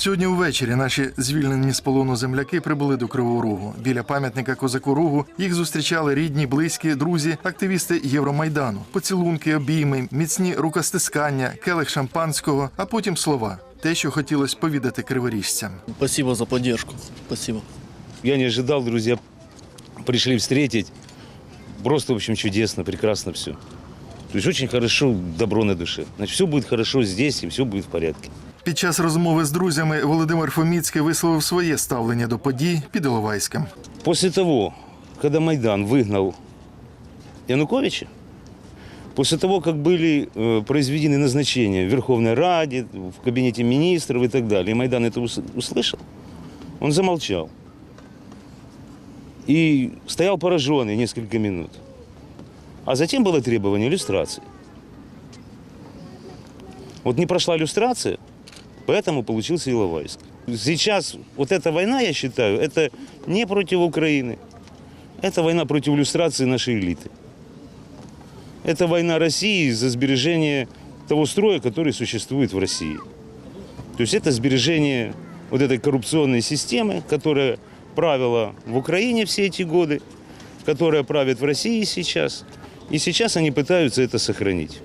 Сьогодні увечері наші звільнені з полону земляки прибули до Кривого Рогу. Біля пам'ятника козаку Рогу їх зустрічали рідні, близькі, друзі, активісти Євромайдану, поцілунки, обійми, міцні рукостискання, келих шампанського, а потім слова. Те, що хотілося повідати криворіжцям. Спасибо за поддержку. Спасибо. Я не ожидал, друзья пришли встретить. Просто, в общем, чудесно, прекрасно все. То есть очень хорошо, добро на душе. Значит, все будет хорошо здесь и все будет в порядке. Під час розмови з друзями Володимир Фоміцький висловив своє ставлення до подій під Іловайськом. После того, когда Майдан выгнал Януковича, после того, как были э, произведены назначения в Верховной Раде, в кабинете министров и так далее, и Майдан это ус- услышал, он замолчал. И стоял пораженный несколько минут. А затем было требование иллюстрации. Вот не прошла иллюстрация, поэтому получился Иловайск. Сейчас вот эта война, я считаю, это не против Украины. Это война против иллюстрации нашей элиты. Это война России за сбережение того строя, который существует в России. То есть это сбережение вот этой коррупционной системы, которая правила в Украине все эти годы, которая правит в России сейчас. И сейчас они пытаются это сохранить.